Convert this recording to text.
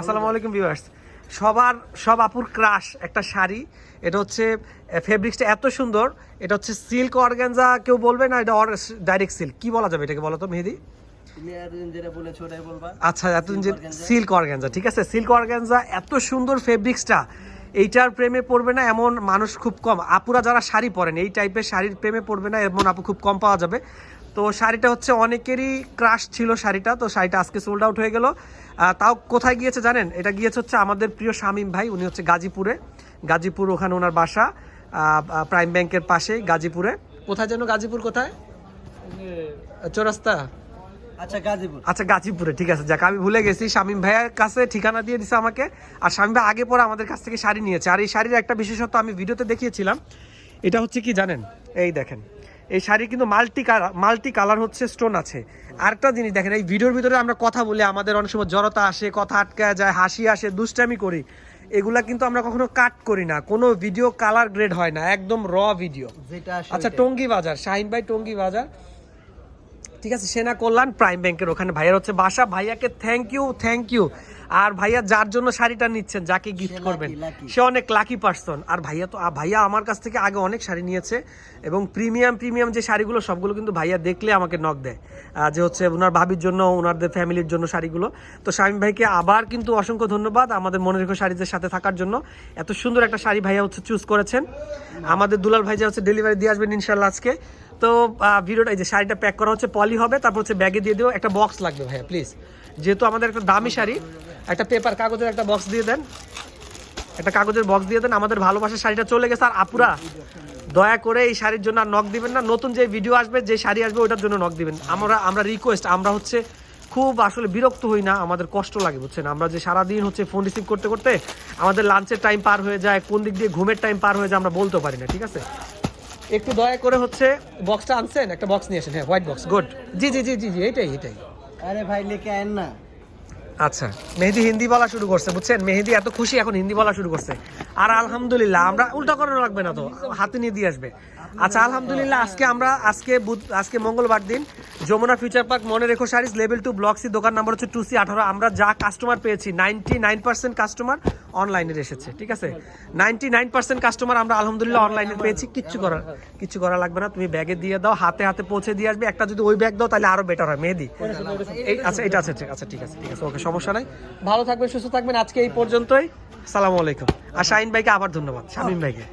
আসসালামু আলাইকুম ভিউয়ার্স সবার সব আপুর ক্রাশ একটা শাড়ি। এটা হচ্ছে ফেব্রিক্সটা এত সুন্দর। এটা হচ্ছে সিল্ক অর্গানজা কেউ বলবে না এটা ডাইরেক্ট সিল্ক কি বলা যাবে এটাকে বলো তো মেহেদি? আচ্ছা এতদিন যে সিল্ক অর্গানজা ঠিক আছে? সিল্ক অর্গানজা এত সুন্দর ফেব্রিক্সটা এইটার প্রেমে পড়বে না এমন মানুষ খুব কম। আপুরা যারা শাড়ি পরেন এই টাইপের শাড়ির প্রেমে পড়বে না এমন আপু খুব কম পাওয়া যাবে। তো শাড়িটা হচ্ছে অনেকেরই ক্রাশ ছিল শাড়িটা তো শাড়িটা আজকে সোল্ড আউট হয়ে গেল। তাও কোথায় গিয়েছে জানেন? এটা গিয়েছে হচ্ছে আমাদের প্রিয় শামীম ভাই উনি হচ্ছে গাজীপুরে। গাজীপুর ওখানে ওনার বাসা প্রাইম ব্যাংকের পাশেই গাজীপুরে। কোথায় যেন গাজীপুর কোথায়? চৌরাস্তা। আচ্ছা গাজীপুর। আচ্ছা গাজীপুরে ঠিক আছে। যাক আমি ভুলে গেছি শামীম ভাইয়ের কাছে ঠিকানা দিয়ে দিছে আমাকে। আর শামীম ভাই আগে পরে আমাদের কাছ থেকে শাড়ি নিয়েছে। আর এই শাড়ির একটা বিশেষত্ব আমি ভিডিওতে দেখিয়েছিলাম। এটা হচ্ছে কি জানেন? এই দেখেন এই শাড়ি কিন্তু মাল্টি কালার মাল্টি কালার হচ্ছে স্টোন আছে। আরেকটা জিনিস দেখেন এই ভিডিওর ভিতরে আমরা কথা বলি আমাদের অনেক সময় জড়তা আসে কথা আটকা যায় হাসি আসে দুষ্টামি করি। এগুলা কিন্তু আমরা কখনো কাট করি না কোনো ভিডিও কালার গ্রেড হয় না একদম র ভিডিও যেটা আচ্ছা। টঙ্গী বাজার শাহিন ভাই টঙ্গী বাজার। ঠিক আছে সেনা কল্যাণ প্রাইম ব্যাংকের ওখানে ভাইয়ার হচ্ছে বাসা। ভাইয়াকে থ্যাংক ইউ থ্যাংক ইউ আর ভাইয়া যার জন্য শাড়িটা নিচ্ছেন যাকে গিফট করবেন। সে অনেক লাকি পার্সন আর ভাইয়া তো ভাইয়া আমার কাছ থেকে আগে অনেক শাড়ি নিয়েছে এবং প্রিমিয়াম প্রিমিয়াম যে শাড়িগুলো সবগুলো কিন্তু ভাইয়া দেখলে আমাকে নক দেয়। যে হচ্ছে ওনার ভাবির জন্য ওনাদের ফ্যামিলির জন্য শাড়িগুলো। তো শামীম ভাইকে আবার কিন্তু অসংখ্য ধন্যবাদ আমাদের মনে রেখো শাড়িদের সাথে থাকার জন্য। এত সুন্দর একটা শাড়ি ভাইয়া হচ্ছে চুজ করেছেন। আমাদের দুলাল ভাই যে হচ্ছে ডেলিভারি দিয়ে আসবেন ইনশাল্লাহ আজকে। তো ভিডিওটা এই যে শাড়িটা প্যাক করা হচ্ছে পলি হবে, তারপর হচ্ছে ব্যাগে দিয়ে দিও একটা বক্স লাগবে ভাইয়া প্লিজ যেহেতু আমাদের একটা দামি শাড়ি, একটা পেপার কাগজের একটা বক্স দিয়ে দেন। একটা কাগজের বক্স দিয়ে দেন, আমাদের ভালোবাসার শাড়িটা চলে গেছে। আর আপুরা, দয়া করে এই শাড়ির জন্য আর নখ দিবেন না। নতুন যে ভিডিও আসবে, যে শাড়ি আসবে ওটার জন্য নখ দিবেন। আমরা আমরা রিকোয়েস্ট আমরা হচ্ছে খুব আসলে বিরক্ত হই না, আমাদের কষ্ট লাগে, বুঝছেন? আমরা যে সারাদিন হচ্ছে ফোন রিসিভ করতে করতে আমাদের লাঞ্চের টাইম পার হয়ে যায়, কোন দিক দিয়ে ঘুমের টাইম পার হয়ে যায়, আমরা বলতে পারি না, ঠিক আছে? একটু দয়া করে হচ্ছে বক্সটা আনছেন? একটা বক্স নিয়ে আসেন। হ্যাঁ হোয়াইট বক্স গুড জি জি জি জি জি এটাই এটাই আরে ভাই, লিখে আন না। আচ্ছা মেহেদি হিন্দি বলা শুরু করছে, বুঝছেন? মেহেদি এত খুশি এখন হিন্দি বলা শুরু করছে। আর আলহামদুলিল্লাহ, আমরা উল্টা করানো লাগবে না তো, হাতে নিয়ে দিয়ে আসবে। আচ্ছা আলহামদুলিল্লাহ, আজকে আমরা, আজকে আজকে মঙ্গলবার দিন যমুনা ফিউচার পার্ক মনে রেখো শাড়িস লেভেল টু ব্লক দোকান নাম্বার হচ্ছে টু সি আঠারো। আমরা যা কাস্টমার পেয়েছি নাইনটি নাইন পার্সেন্ট কাস্টমার অনলাইনের এসেছে, ঠিক আছে? নাইনটি নাইন পার্সেন্ট কাস্টমার আমরা আলহামদুলিল্লাহ অনলাইনে পেয়েছি, কিচ্ছু করার, কিচ্ছু করা লাগবে না, তুমি ব্যাগে দিয়ে দাও, হাতে হাতে পৌঁছে দিয়ে আসবে। একটা যদি ওই ব্যাগ দাও, তাহলে আরও বেটার হয়, মেহেদি। আচ্ছা এটা আছে আছে ঠিক আছে ঠিক আছে, ওকে সমস্যা নাই। ভালো থাকবেন, সুস্থ থাকবেন। আজকে এই পর্যন্তই। সালামু আলাইকুম। আর শাহিন ভাইকে আবার ধন্যবাদ। শামিন ভাইকে।